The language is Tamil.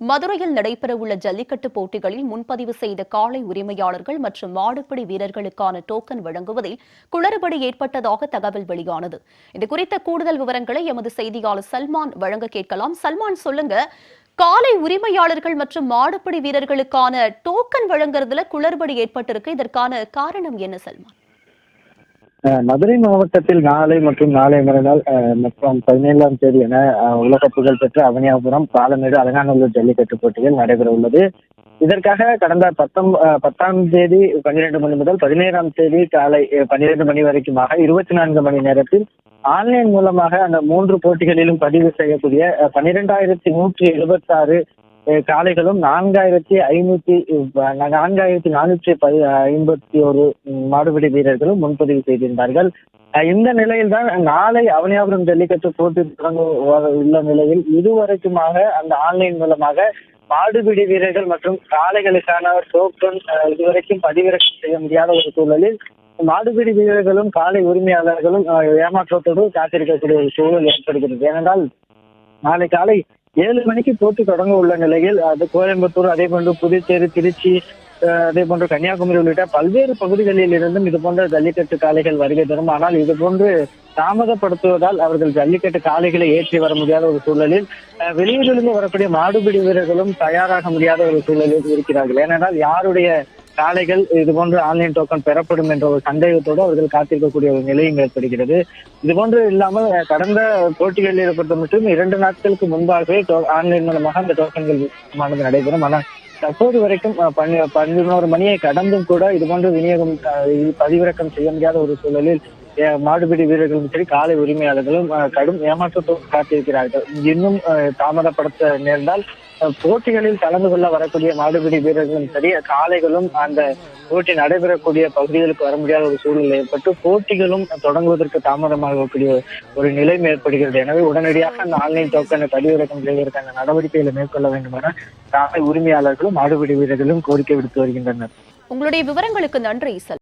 மதுரையில் நடைபெறவுள்ள ஜல்லிக்கட்டு போட்டிகளில் முன்பதிவு செய்த காளை உரிமையாளர்கள் மற்றும் மாடுபிடி வீரர்களுக்கான டோக்கன் வழங்குவதில் குளறுபடி ஏற்பட்டதாக தகவல் வெளியானது. இது குறித்த கூடுதல் விவரங்களை எமது செய்தியாளர் சல்மான் வழங்க கேட்கலாம். சல்மான் சொல்லுங்க. காலை உரிமையாளர்கள் மற்றும் மாடுபிடி வீரர்களுக்கான டோக்கன் வழங்குறதுல குளறுபடி ஏற்பட்டிருக்கு. இதற்கான காரணம் என்ன சல்மான்? மதுரை மாவட்டத்தில் நாளை மற்றும் நாளை மறுநாள் மற்றும் பதினேழாம் தேதி என உலக புகழ் பெற்ற அவனியாபுரம் பாலமேடு அலங்காநல்லூர் ஜல்லிக்கட்டு போட்டிகள் நடைபெற உள்ளது இதற்காக கடந்த பத்தொம் பத்தாம் தேதி பன்னிரண்டு மணி முதல் பதினேழாம் தேதி காலை பன்னிரண்டு மணி வரைக்குமாக இருபத்தி நான்கு மணி நேரத்தில் ஆன்லைன் மூலமாக அந்த மூன்று போட்டிகளிலும் பதிவு செய்யக்கூடிய பன்னிரெண்டாயிரத்தி நூற்றி எழுபத்தி ஆறு காளைகளும் நான்காயிரத்தி ஐநூத்தி நான்காயிரத்தி நானூற்றி பதி ஐம்பத்தி ஒரு மாடுபிடி வீரர்களும் முன்பதிவு செய்திருந்தார்கள். இந்த நிலையில் தான் நாளை அவனியாபுரம் ஜல்லிக்கட்டு போட்டி தொடங்க வ- உள்ள நிலையில் இதுவரைக்குமாக அந்த ஆன்லைன் மூலமாக மாடுபிடி வீரர்கள் மற்றும் காளைகளுக்கான டோக்கன் இதுவரைக்கும் பதிவிறக்கம் செய்ய முடியாத ஒரு சூழலில் மாடுபிடி வீரர்களும் காளை உரிமையாளர்களும் ஏமாற்றத்தோடு காத்திருக்கக்கூடிய ஒரு சூழல் ஏற்படுகிறது. ஏனென்றால் நாளை காலை ஏழு மணிக்கு போட்டி தொடங்க உள்ள நிலையில் அது கோயம்புத்தூர் அதே போன்று புதுச்சேரி திருச்சி அதே போன்று கன்னியாகுமரி உள்ளிட்ட பல்வேறு பகுதிகளில் இருந்தும் இது போன்ற ஜல்லிக்கட்டு காளைகள் வருகை தரும். ஆனால் இது போன்று தாமதப்படுத்துவதால் அவர்கள் ஜல்லிக்கட்டு காளைகளை ஏற்றி வர முடியாத ஒரு சூழலில் வெளியூரிலிருந்து வரக்கூடிய மாடுபிடி வீரர்களும் தயாராக முடியாத ஒரு சூழலில் இருக்கிறார்கள். ஏனென்றால் யாருடைய காளைகள் இது போன்ற ஆன்லைன் டோக்கன் பெறப்படும் என்ற ஒரு சந்தேகத்தோடு அவர்கள் காத்திருக்கக்கூடிய ஒரு நிலையும் ஏற்படுகிறது. இது போன்று இல்லாமல் கடந்த போட்டிகளில் பொறுத்த மட்டும் இரண்டு நாட்களுக்கு முன்பாகவே ஆன்லைன் மூலமாக அந்த டோக்கன்கள் விநியோகமானது நடைபெறும். ஆனால் தற்போது வரைக்கும் பதினோரு மணியை கடந்தும் கூட இது போன்ற விநியோகம் அஹ், பதிவிறக்கம் செய்ய முடியாத ஒரு சூழலில் அஹ், மாடுபிடி வீரர்களும் சரி காலை உரிமையாளர்களும் கடும் ஏமாற்றத்தோடு காத்திருக்கிறார்கள். இன்னும் தாமதப்படுத்த நேர்ந்தால் போட்டிகளில் கலந்து கொள்ள வரக்கூடிய மாடுபிடி வீரர்களும் சரி காளைகளும் அந்த போட்டி நடைபெறக்கூடிய பகுதிகளுக்கு வர முடியாத ஒரு சூழ்நிலை ஏற்பட்டு போட்டிகளும் தொடங்குவதற்கு தாமதமாகக்கூடிய ஒரு நிலைமை ஏற்படுகிறது. எனவே உடனடியாக அந்த ஆன்லைன் டோக்கனை பதிவிறக்கம் செய்வதற்கான நடவடிக்கைகளை மேற்கொள்ள வேண்டும் என காலை உரிமையாளர்களும் மாடுபிடி வீரர்களும் கோரிக்கை விடுத்து வருகின்றனர். உங்களுடைய விவரங்களுக்கு நன்றி